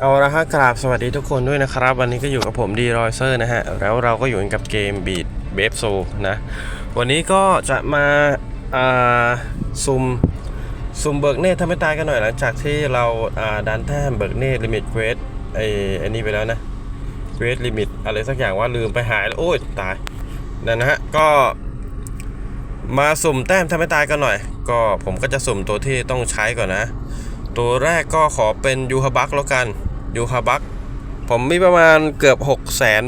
เอาละฮะกราบสวัสดีทุกคนด้วยนะครับ วันนี้ก็อยู่กับผมดีรอยเซอร์นะฮะ แล้วเราก็อยู่กับเกมบีดเบฟโซนะ วันนี้ก็จะมาซุมซุมเบิกเนตถ้าไม่ตายกันหน่อยหลังจากที่เราดันแต้มเบิกเนตลิมิตเควสไอ้ไอ้นี่ไปแล้วนะเควสลิมิตอะไรสักอย่างว่าลืมไปหายแล้ว โอ้ย ตายนั่นนะฮะ ก็มาสุ่มแต้มถ้าไม่ตายกันหน่อย ก็ผมก็จะสุ่มตัวที่ต้องใช้ก่อนนะ ตัวแรกก็ขอเป็นยูฮาบักแล้วกัน ยูฮาบักผมมีประมาณเกือบ6 0แสน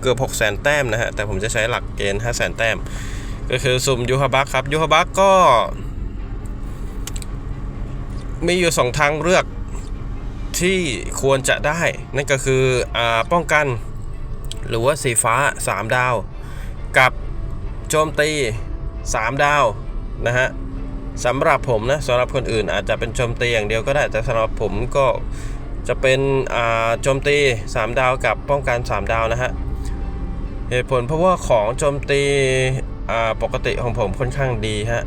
เกือบ6 0แสนแต้มนะฮะ แต่ผมจะใช้หลักเกณฑ์5 0 0แสนแต้ม ก็คือสุ่มยูฮาบักครับยูฮาบักก็ มีอยู่ 2 ทางเลือกที่ควรจะได้ นั่นก็คืออป้องกัน หรือว่าสีฟ้า 3 ดาว กับโจมตี 3 ดาวนะฮะสำหรับผมนะสำหรับคนอื่นอาจจะเป็นโจมตีอย่างเดียวก็ได้แต่สำหรับผมก็ จะเป็นโจมตี 3 ดาวกับป้องกัน 3 ดาวนะฮะเหตุผลเพราะว่าของโจมตีปกติของผมค่อนข้างดีฮะ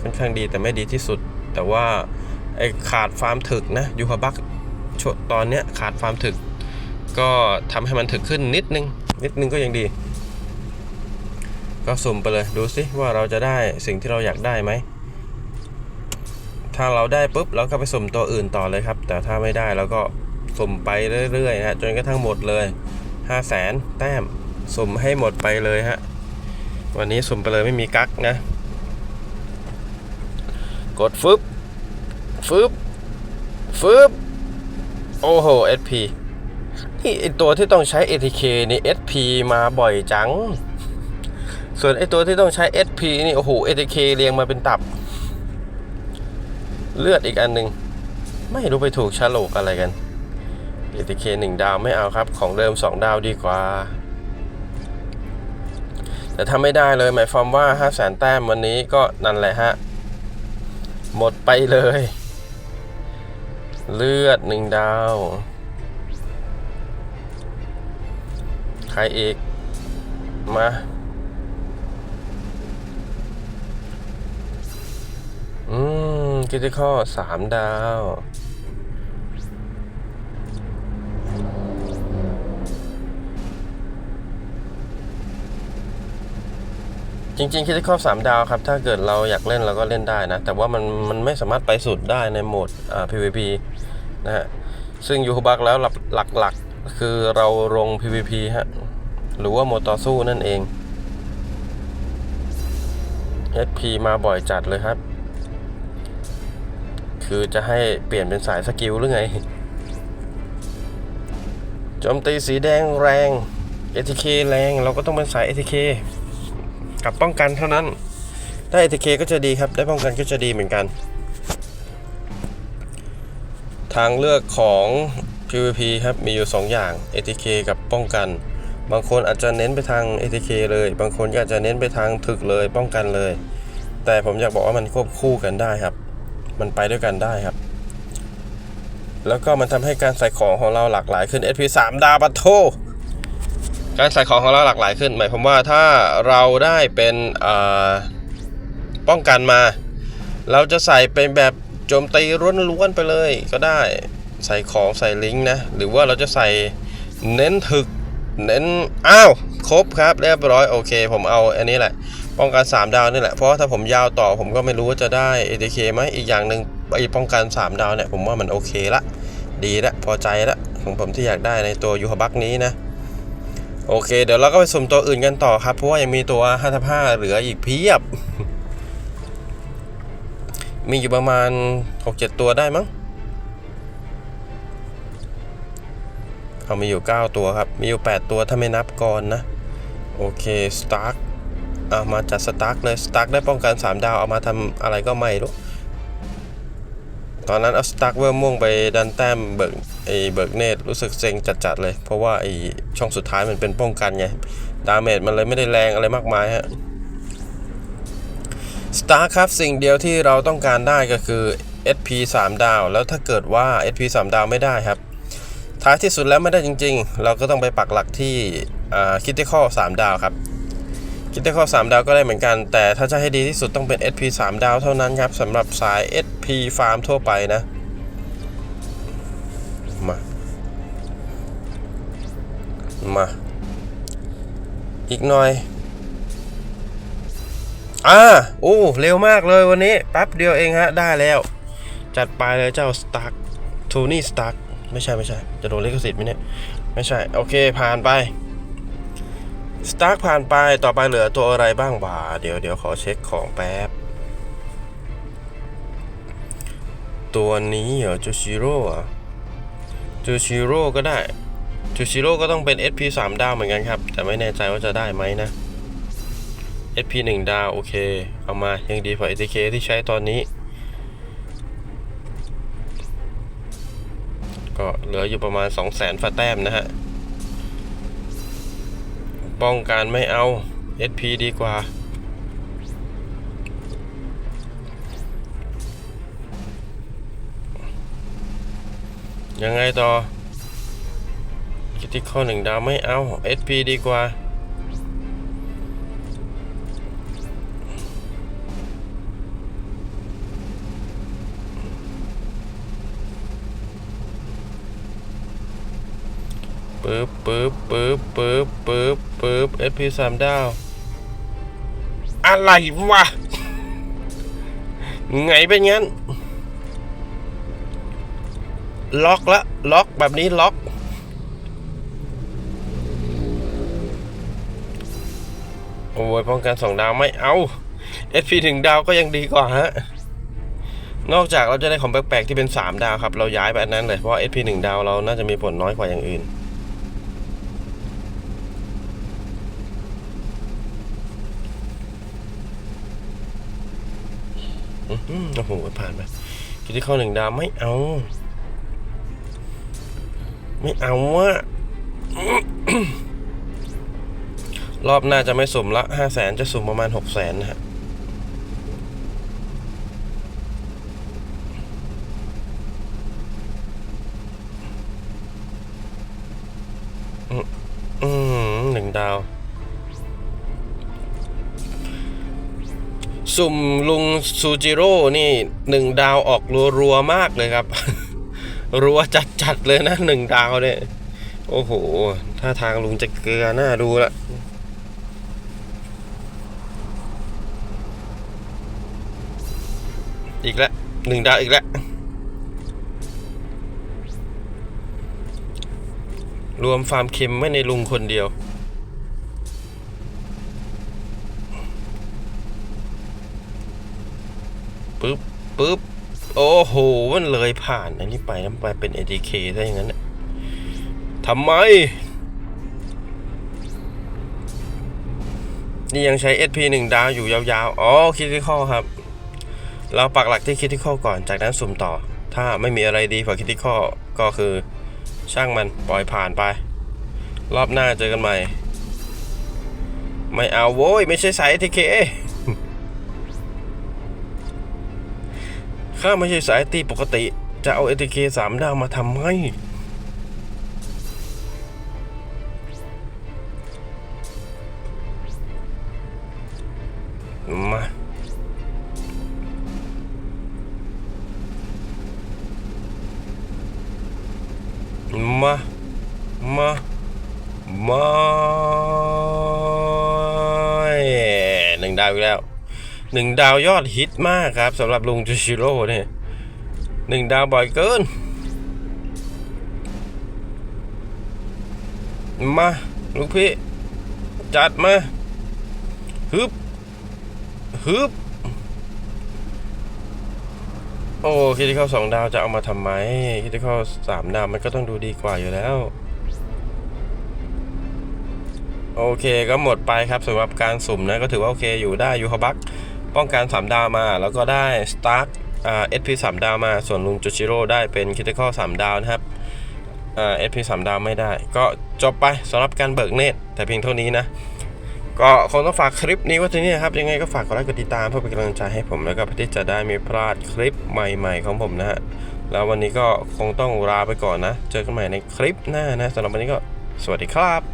ค่อนข้างดีแต่ไม่ดีที่สุด แต่ว่าไอ้ขาดฟาร์มถึกนะยูฮาบักชวตอนเนี้ยขาดฟาร์มถึก ก็ทำให้มันถึกขึ้นนิดนึง นิดนึงก็ยังดี ก็สุ่มไปเลยดูสิว่าเราจะได้สิ่งที่เราอยากได้ไหม ถ้าเราได้ปุ๊บเราก็ไปสุ่มตัวอื่นต่อเลยครับ แต่ถ้าไม่ได้เราก็สุ่มไปเรื่อยๆนะฮะจนกระทั่งหมดเลย5 0 0แสนแต้มสุ่มให้หมดไปเลยฮะวันนี้สุ่มไปเลยไม่มีกั๊กนะ กดฟึบฟึบฟึบโอ้โห SP นี่ไอตัวที่ต้องใช้ ATK นี่ SP มาบ่อยจัง ส่วนไอตัวที่ต้องใช้ SP นี่โอ้โห ATK เรียงมาเป็นตับ เลือดอีกอันหนึ่งไม่รู้ไปถูกฉลกอะไรกัน ATK 1 ดาวไม่เอาครับ ของเดิม 2 ดาวดีกว่า แต่ถ้าไม่ได้เลยหมายความว่า5 0 0แสนแต้มวันนี้ก็นั่นแหละฮะ หมดไปเลย เลือด 1 ดาว ใครอีก มา คิติคอสามดาว จริงๆคิติคอสามดาวครับ ถ้าเกิดเราอยากเล่นเราก็เล่นได้นะ แต่ว่ามันมันไม่สามารถไปสุดได้ในโหมดอ่า PVP นะฮะ ซึ่งยูฮูบักแล้วหลักหลักๆคือเราลง PVP ฮะ หรือว่าโหมดต่อสู้นั่นเอง SP มาบ่อยจัดเลยครับ คือจะให้เปลี่ยนเป็นสายสกิลหรือไงโจมตีสีแดงแรง ATK แรงเราก็ต้องเป็นสาย ATK กับป้องกันเท่านั้นได้ ATK ก็จะดีครับ ได้ป้องกันก็จะดีเหมือนกัน ทางเลือกของ PVP ครับมีอยู่ 2 อย่าง ATK กับป้องกัน บางคนอาจจะเน้นไปทาง ATK เลย บางคนก็อาจจะเน้นไปทางถึกเลยป้องกันเลย แต่ผมอยากบอกว่ามันควบคู่กันได้ครับ มันไปด้วยกันได้ครับ แล้วก็มันทำให้การใส่ของของเราหลากหลายขึ้น SP 3ดาวปัทโทการใส่ของของเราหลากหลายขึ้น หมายความว่าถ้าเราได้เป็นป้องกันมา เราจะใส่เป็นแบบโจมตีล้วนๆไปเลยก็ได้ใส่ของใส่ลิงก์นะ หรือว่าเราจะใส่เน้นถึก เน้น อ้าว ครบครับ เรียบร้อย โอเค ผมเอาอันนี้แหละ ป้องกัน 3 ดาวนี่แหละ เพราะว่าถ้าผมยาวต่อผมก็ไม่รู้ว่าจะได้ ATK ไหมอีกอย่างหนึ่งไอ้ป้องกัน 3 ดาวเนี่ยผมว่ามันโอเคละ ดีละพอใจละของผมที่อยากได้ในตัวยูฮบักนี้นะ โอเค เดี๋ยวเราก็ไปสุ่มตัวอื่นกันต่อครับ เพราะว่ายังมีตัว5 5เหลืออีกเพียบ มีอยู่ประมาณ 6-7 ตัวได้มั้งเอามีอยู่ 9 ตัวครับ มีอยู่ 8 ตัวถ้าไม่นับก่อนนะ โอเคสตาร์ เอามาจัดสตาร์กเลยสตาร์กได้ป้องกัน 3 ดาว เอามาทำอะไรก็ไม่รู้ตอนนั้นเอาสตาร์กเวอร์ม่วงไปดันแต้มเบิกไอเบิกเนตรู้สึกเซ็งจัดๆเลย เพราะว่าไอช่องสุดท้ายมันเป็นป้องกันไงดาเมจมันเลยไม่ได้แรงอะไรมากมายฮะสตาร์ครับสิ่งเดียวที่เราต้องการได้ก็คือ SP 3 ดาว แล้วถ้าเกิดว่า SP 3 ดาวไม่ได้ครับ ท้ายที่สุดแล้วไม่ได้จริง ๆ เราก็ต้องไปปักหลักที่คิดที่ข้อ3ดาวครับ คิดที่ข้อ 3 ดาวก็ได้เหมือนกัน แต่ถ้าจะให้ดีที่สุดต้องเป็น SP 3 ดาวเท่านั้นครับสำหรับสาย SP ฟาร์มทั่วไปนะ มา มา อีกหน่อย อ่า โอ้ เร็วมากเลยวันนี้แป๊บเดียวเองฮะ ได้แล้ว จัดไปเลยเจ้าสตาร์ t โทนี่สตาร์ไม่ใช่ไม่ใช่ จะโดนลิขสิทธิ์ไหมเนี่ย ไม่ใช่ โอเค ผ่านไป สตาร์ผ่านไปต่อไปเหลือตัวอะไรบ้างบ่าเดี๋ยวเดี๋ยวขอเช็คของแป๊บ ตัวนี้เหรอจูชิโร่จูชิโร่ก็ได้จูชิโร่ก็ต้องเป็น SP 3 ดาวเหมือนกันครับ แต่ไม่แน่ใจว่าจะได้ไหมนะ SP 1 ดาว โอเค เอามายังดีกว่า ATK ที่ใช้ตอนนี้ ก็เหลืออยู่ประมาณ 2 0 0 0 0 0ฟาแต้มนะฮะ ป้องกันไม่เอา SP ดีกว่า ยังไงต่อคิดที่ข้อหนึ่งดาวไม่เอา SP ดีกว่า ปึ๊บปึ๊บปึ๊บปึ๊บปึ๊บปึ๊บ SP สามดาว อะไรวะ ไงเป็นงั้น ล็อกละ ล็อกแบบนี้ล็อก โอ้ยป้องกันสองดาวไม่เอา SP ถึงดาวก็ยังดีกว่าฮะนอกจากเราจะได้ของแปลกๆที่เป็น 3 ดาวครับ เราย้ายไปอันนั้นเลย เพราะ SP 1 ดาวเราน่าจะมีผลน้อยกว่าอย่างอื่น อื้อหือ โอ้โหผ่านไปคิดที่เข้าหนึ่งดาวไม่เอา ไม่เอาวะรอบหน้าจะไม่สุ่มละห้าแสนจะสุ่มประมาณหกแสนนะฮะ สุ่มลุงซูจิโร่นี่หนึ่งดาวออกรัวๆมากเลยครับ รัวจัดๆเลยนะหนึ่งดาวเนี่ย โอ้โห ถ้าทางลุงจะเกลือหน้าดูละอีกแล้วหนึ่งดาวอีกแล้วรวมฟาร์มเค็มไว้ในลุงคนเดียว ปึ๊บ โอ้โห มันเลยผ่านอันนี้ไปน้ำไปเป็น ATK ซะอย่างนั้นทำไม นี่ยังใช้ SP 1 ดาวอยู่ยาวๆ อ๋อคิดที่ข้อครับ เราปักหลักที่คิดที่ข้อก่อนจากนั้นสุ่มต่อ ถ้าไม่มีอะไรดีกว่าคิดที่ข้อก็คือช่างมันปล่อยผ่านไป รอบหน้าเจอกันใหม่ ไม่เอาโว้ย ไม่ใช่สาย ATK ข้าไม่ใช่สายตีปกติ จะเอา ATK 3ดาวมาทำไมมามา มา มาหนึ่งดาวอีกแล้ว หนึ่งดาวยอดฮิตมากครับสำหรับลุงจูชิโร่เนี่ยหนึ่งดาวบ่อยเกิน มาลูกพี่ จัดมาฮึบฮึบโอ้คิดที่เข้าสองดาวจะเอามาทำไมคิดที่เข้าสามดาวมันก็ต้องดูดีกว่าอยู่แล้ว โอเคก็หมดไปครับสำหรับการสุ่มนะ ก็ถือว่าโอเคอยู่ได้ยูฮาบัก ป้องกัน 3 ดาวมา แล้วก็ได้สตาร์เอสพีสามดาวมา ส่วนลุงจูชิโร่ได้เป็นคิติคอลสามดาวนะครับเอสพีสามดาวไม่ได้ ก็จบไปสำหรับการเบิกเนตรแต่เพียงเท่านี้นะ ก็คงต้องฝากคลิปนี้ไว้ที่นี่ครับ ยังไงก็ฝากกดไลค์กดติดตามเพื่อเป็นกำลังใจให้ผม แล้วก็เพื่อที่จะได้ไม่พลาดคลิปใหม่ๆของผมนะฮะ แล้ววันนี้ก็คงต้องลาไปก่อนนะ เจอกันใหม่ในคลิปหน้านะสำหรับวันนี้ก็สวัสดีครับ